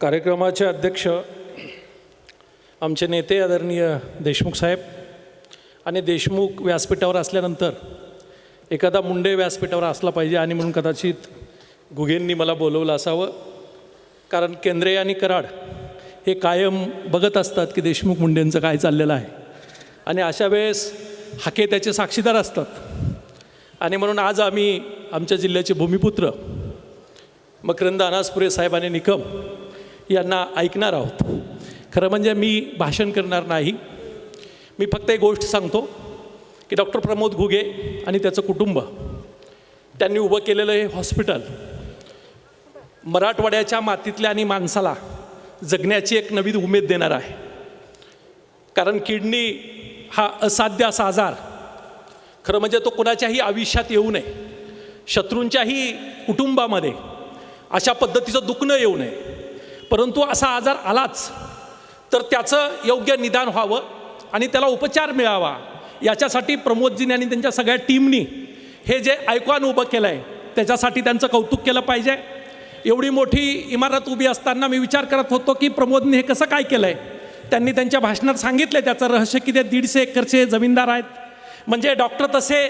कार्यक्रमाचे अध्यक्ष आमचे नेते आदरणीय देशमुख साहेब आणि देशमुख व्यासपीठावर असल्यानंतर एखादा मुंडे व्यासपीठावर असला पाहिजे आणि म्हणून कदाचित गुगेंनी मला बोलवलं असावं. कारण केंद्रे आणि कराड हे कायम बघत असतात की देशमुख मुंडेंचं काय चाललेलं आहे. आणि अशा वेळेस हाके त्याचे साक्षीदार असतात. आणि म्हणून आज आम्ही आमच्या जिल्ह्याचे भूमिपुत्र मकरंद अनासपुरे साहेब आणि निकम यांना ऐकणार आहोत. खरं म्हणजे मी भाषण करणार नाही. मी फक्त एक गोष्ट सांगतो की डॉक्टर प्रमोद घुगे आणि त्याचं कुटुंब त्यांनी उभं केलेलं हे हॉस्पिटल मराठवाड्याच्या मातीतल्या आणि माणसाला जगण्याची एक नवी उमेद देणार आहे. कारण किडनी हा असाध्य असा आजार. खरं म्हणजे तो कोणाच्याही आयुष्यात येऊ नये. शत्रूंच्याही कुटुंबामध्ये अशा पद्धतीचं दुखणं येऊ नये. परंतु असा आजार आलाच तर त्याचं योग्य निदान व्हावं आणि त्याला उपचार मिळावा. याच्यासाठी प्रमोदजींनी आणि त्यांच्या सगळ्या टीमनी हे जे ऐकवान उभं केलं आहे त्याच्यासाठी त्यांचं कौतुक केलं पाहिजे. एवढी मोठी इमारत उभी असताना मी विचार करत होतो की प्रमोदने हे कसं काय केलं आहे त्यांनी त्यांच्या भाषणात सांगितलं त्याचं रहस्य किती ते दीडशे एकरचे जमीनदार आहेत. म्हणजे डॉक्टर तसे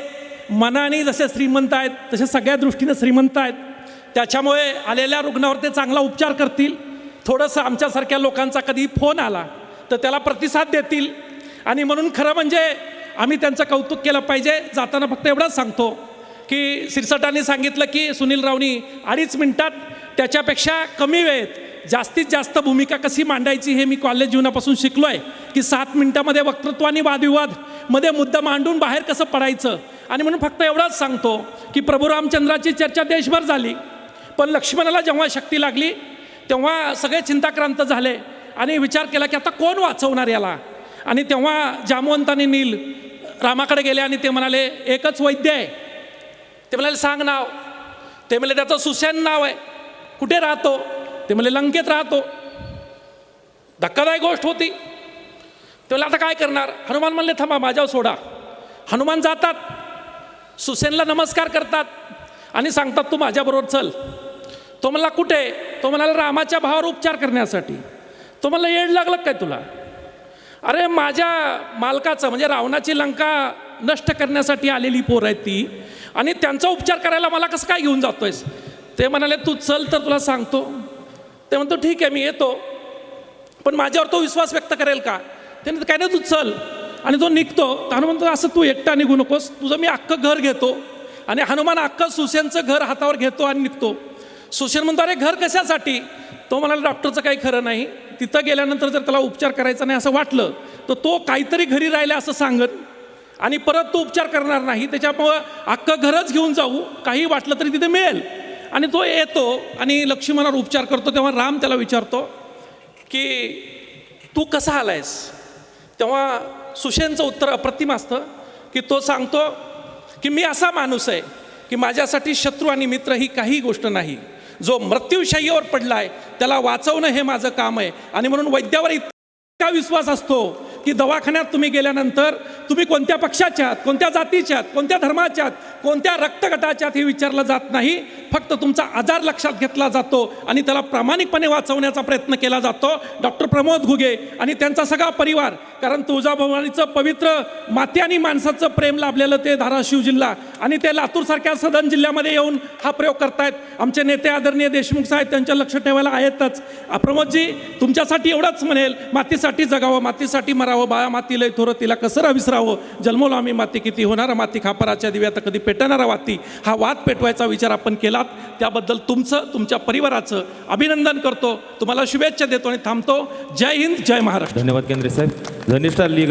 मनाने जसे श्रीमंत आहेत तसे सगळ्या दृष्टीनं श्रीमंत आहेत. त्याच्यामुळे आलेल्या रुग्णावर ते चांगला उपचार करतील. थोडंसं आमच्यासारख्या लोकांचा कधी फोन आला तर त्याला प्रतिसाद देतील. आणि म्हणून खरं म्हणजे आम्ही त्यांचं कौतुक केलं पाहिजे. जाताना फक्त एवढंच सांगतो की सिरसटांनी सांगितलं की सुनील रावनी अडीच मिनटात त्याच्यापेक्षा कमी वेळेत जास्तीत जास्त भूमिका कशी मांडायची हे मी कॉलेज जीवनापासून शिकलो आहे की सात मिनटामध्ये वक्तृत्व आणि वादविवादमध्ये मुद्दा मांडून बाहेर कसं पडायचं? आणि म्हणून फक्त एवढंच सांगतो की प्रभू रामचंद्राची चर्चा देशभर झाली. पण लक्ष्मणाला जेव्हा शक्ती लागली तेव्हा सगळे चिंताक्रांत झाले. आणि विचार केला की आता कोण वाचवणार याला? आणि तेव्हा जामवंत नील रामाकडे गेले आणि ते म्हणाले एकच वैद्य आहे. ते म्हणाले सांग नाव. ते म्हणाले त्याचं सुसेन नाव आहे. कुठे राहतो? ते म्हणले लंकेत राहतो. धक्कादायक गोष्ट होती. ते म्हणले आता काय करणार? हनुमान म्हणले थांबा माझ्यावर सोडा. हनुमान जातात. सुसेनला नमस्कार करतात. आणि सांगतात तू माझ्याबरोबर चल. तो म्हणला कुठे? तो म्हणाला रामाच्या भावावर उपचार करण्यासाठी. तो म्हणला येड लागलं काय तुला? अरे माझ्या मालकाचं म्हणजे रावणाची लंका नष्ट करण्यासाठी आलेली पोर आहेत ती आणि त्यांचा उपचार करायला मला कसं काय घेऊन जातोयस? ते म्हणाले तू चल तर तुला सांगतो. ते म्हणतो ठीक आहे मी येतो. पण माझ्यावर तो विश्वास व्यक्त करेल का? ते काय नाही तू चल. आणि तो निघतो. तर हनुमान म्हणतो असं तू एकटा निघू नकोस. तुझं मी अख्खं घर घेतो आणि हनुमान अख्खं सुसेनचं घर हातावर घेतो आणि निघतो. सुसेन म्हणतो अरे घर कशासाठी? तो म्हणाला डॉक्टरचं काही खरं नाही. तिथं गेल्यानंतर जर त्याला उपचार करायचा नाही असं वाटलं तर तो काहीतरी घरी राहिला असं सांगत आणि परत तो उपचार करणार नाही. त्याच्यामुळं अख्खं घरच घेऊन जाऊ. काही वाटलं तरी तिथे मिळेल. आणि तो येतो आणि लक्ष्मणावर उपचार करतो. तेव्हा राम त्याला विचारतो की तू कसा आलायस? तेव्हा सुशेनचं उत्तर अप्रतिम असतं की तो सांगतो की मी असा माणूस आहे की माझ्यासाठी शत्रू आणि मित्र ही काही गोष्ट नाही. जो मृत्यूशय्यावर पडला आहे त्याला वाचवणं हे माझं काम आहे. आणि म्हणून वैद्यावर इतका विश्वास असतो की दवाखान्यात तुम्ही गेल्यानंतर तुम्ही कोणत्या पक्षाच्या आहात कोणत्या जातीच्या आहात कोणत्या धर्माच्या आहात कोणत्या रक्तगटाच्या आहात हे विचारलं जात नाही. फक्त तुमचा आजार लक्षात घेतला जातो आणि त्याला प्रामाणिकपणे वाचवण्याचा प्रयत्न केला जातो. डॉक्टर प्रमोद घुगे आणि त्यांचा सगळा परिवार कारण तुळजाभवानीचं पवित्र माती आणि माणसाचं प्रेम लाभलेलं ते धाराशिव जिल्हा आणि ते लातूरसारख्या सदन जिल्ह्यामध्ये येऊन हा प्रयोग करतायत. आमचे नेते आदरणीय देशमुख साहेब त्यांच्या लक्ष ठेवायला आहेतच. प्रमोदजी तुमच्यासाठी एवढंच म्हणेल मातीसाठी जगावं मातीसाठी मरावं बाळा माती लय थोरं तिला कसं विसरावं जन्मलो आम्ही माती किती होणारा? माती खापराच्या दिव्यात कधी पेटणारा वाती? हा वाद पेटवायचा विचार आपण केला केलात त्याबद्दल तुमचं तुमच्या परिवाराचं अभिनंदन करतो. तुम्हाला शुभेच्छा देतो आणि थांबतो. जय हिंद जय महाराष्ट्र. धन्यवाद केंद्रे साहेब. धनिष्ठा लीगल